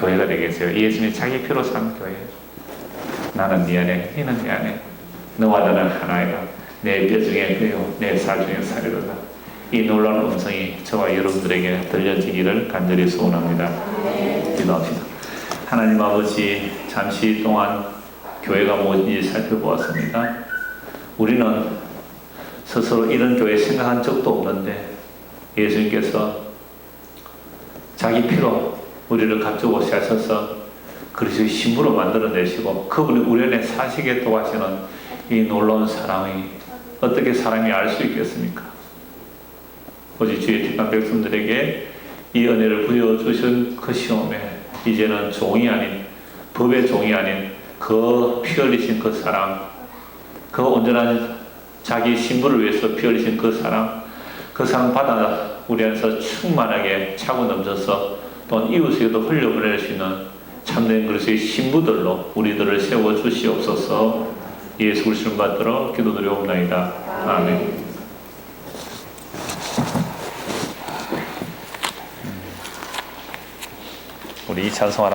교회가 되겠어요. 예수님이 자기 피로 산 교회. 나는 네 안에, 너는 내 안에. 너와 나는 하나이다. 내뼈 중에 뼈요, 내살 중에 살이로다. 이 놀라운 음성이 저와 여러분들에게 들려지기를 간절히 소원합니다. 기도합시다. 하나님 아버지, 잠시 동안 교회가 뭔지 살펴보았습니다. 우리는 스스로 이런 교회 생각한 적도 없는데 예수님께서 자기 피로 우리를 갑자기 오셔서 그리스도의 신부로 만들어내시고 그분이 우리 안에 사시게 도와주는 이 놀라운 사랑이 어떻게 사람이 알 수 있겠습니까? 오직 주의 택한 백성들에게 이 은혜를 부여주신 그 시험에 이제는 종이 아닌 법의 종이 아닌 그 피 흘리신 그 사랑 그 온전한 자기 신부를 위해서 피 흘리신 그 사랑 그 사랑 받아 우리 안에서 충만하게 차고 넘쳐서 또 이웃에게도 흘려보낼 수 있는 참된 그리스도의 신부들로 우리들을 세워 주시옵소서. 예수 그리스도를 받들어 기도드리옵나이다. 아멘. 우리 이 찬송하라